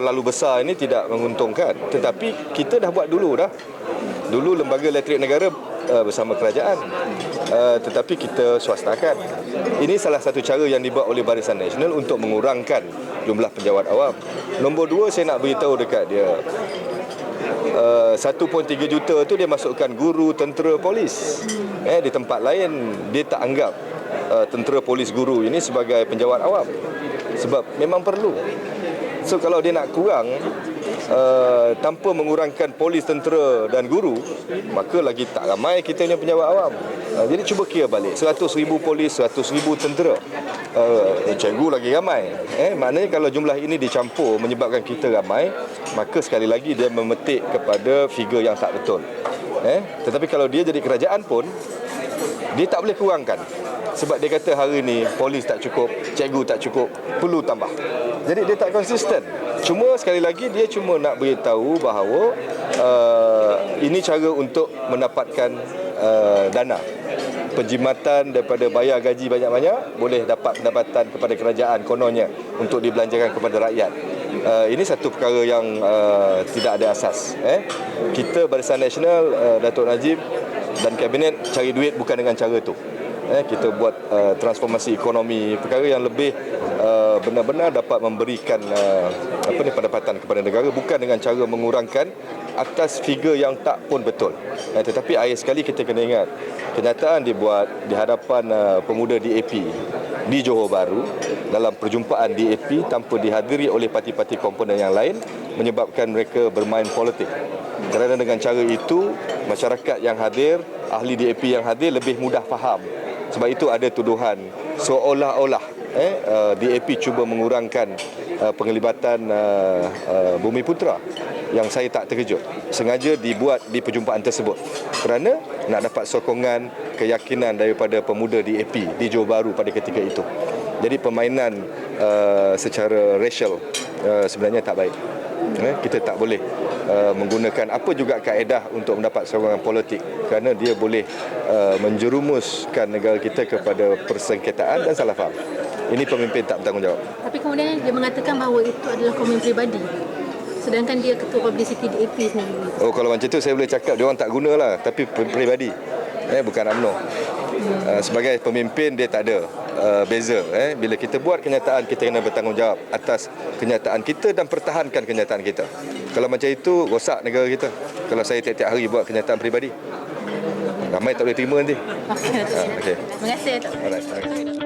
terlalu besar ini tidak menguntungkan. Tetapi kita dah buat dulu dah. Dulu lembaga elektrik negara uh, bersama kerajaan. Uh, tetapi kita swastakan. Ini salah satu cara yang dibuat oleh Barisan Nasional untuk mengurangkan jumlah penjawat awam. Nombor dua saya nak beritahu dekat dia. Uh, 1.3 juta tu dia masukkan guru, tentera, polis. Eh di tempat lain dia tak anggap uh, tentera, polis, guru ini sebagai penjawat awam. Sebab memang perlu. So kalau dia nak kurang uh, tanpa mengurangkan polis, tentera dan guru, maka lagi tak ramai kita punya penjawat awam. Uh, jadi cuba kira balik. 100 ribu polis, 100 ribu tentera. Uh, cikgu lagi ramai. Eh, maknanya kalau jumlah ini dicampur menyebabkan kita ramai, maka sekali lagi dia memetik kepada figure yang tak betul. Eh, tetapi kalau dia jadi kerajaan pun, dia tak boleh kurangkan sebab dia kata hari ni polis tak cukup, cikgu tak cukup, perlu tambah. Jadi dia tak konsisten. Cuma sekali lagi dia cuma nak beritahu bahawa uh, ini cara untuk mendapatkan uh, dana. Penjimatan daripada bayar gaji banyak-banyak boleh dapat pendapatan kepada kerajaan kononnya untuk dibelanjakan kepada rakyat. Uh, ini satu perkara yang uh, tidak ada asas. Eh? Kita Barisan Nasional, uh, Datuk Najib dan Kabinet cari duit bukan dengan cara tu. Eh, kita buat uh, transformasi ekonomi. Perkara yang lebih uh, benar-benar dapat memberikan uh, apa ni pendapatan kepada negara bukan dengan cara mengurangkan atas figure yang tak pun betul. Eh, tetapi akhir sekali kita kena ingat kenyataan dibuat di hadapan uh, pemuda DAP di Johor Bahru dalam perjumpaan DAP tanpa dihadiri oleh parti-parti komponen yang lain menyebabkan mereka bermain politik. Kerana dengan cara itu masyarakat yang hadir, ahli DAP yang hadir lebih mudah faham sebab itu ada tuduhan seolah-olah eh, uh, DAP cuba mengurangkan uh, penglibatan uh, uh, Bumi Putra yang saya tak terkejut. Sengaja dibuat di perjumpaan tersebut kerana nak dapat sokongan keyakinan daripada pemuda DAP di Johor Bahru pada ketika itu. Jadi permainan uh, secara racial uh, sebenarnya tak baik. Eh, kita tak boleh uh, menggunakan apa juga kaedah untuk mendapat sokongan politik kerana dia boleh uh, menjerumuskan negara kita kepada persengketaan dan salah faham. Ini pemimpin tak bertanggungjawab. Tapi kemudian dia mengatakan bahawa itu adalah komen peribadi. Sedangkan dia ketua publicity DAP sendiri. Oh kalau macam tu saya boleh cakap dia orang tak guna lah tapi peribadi. Eh bukan UMNO. Uh, sebagai pemimpin dia tak ada uh, beza eh bila kita buat kenyataan kita kena bertanggungjawab atas kenyataan kita dan pertahankan kenyataan kita. Kalau macam itu rosak negara kita. Kalau saya tiap-tiap hari buat kenyataan peribadi. Ramai tak boleh terima nanti. Okey. Ah, okey. Terima kasih. Alright. alright.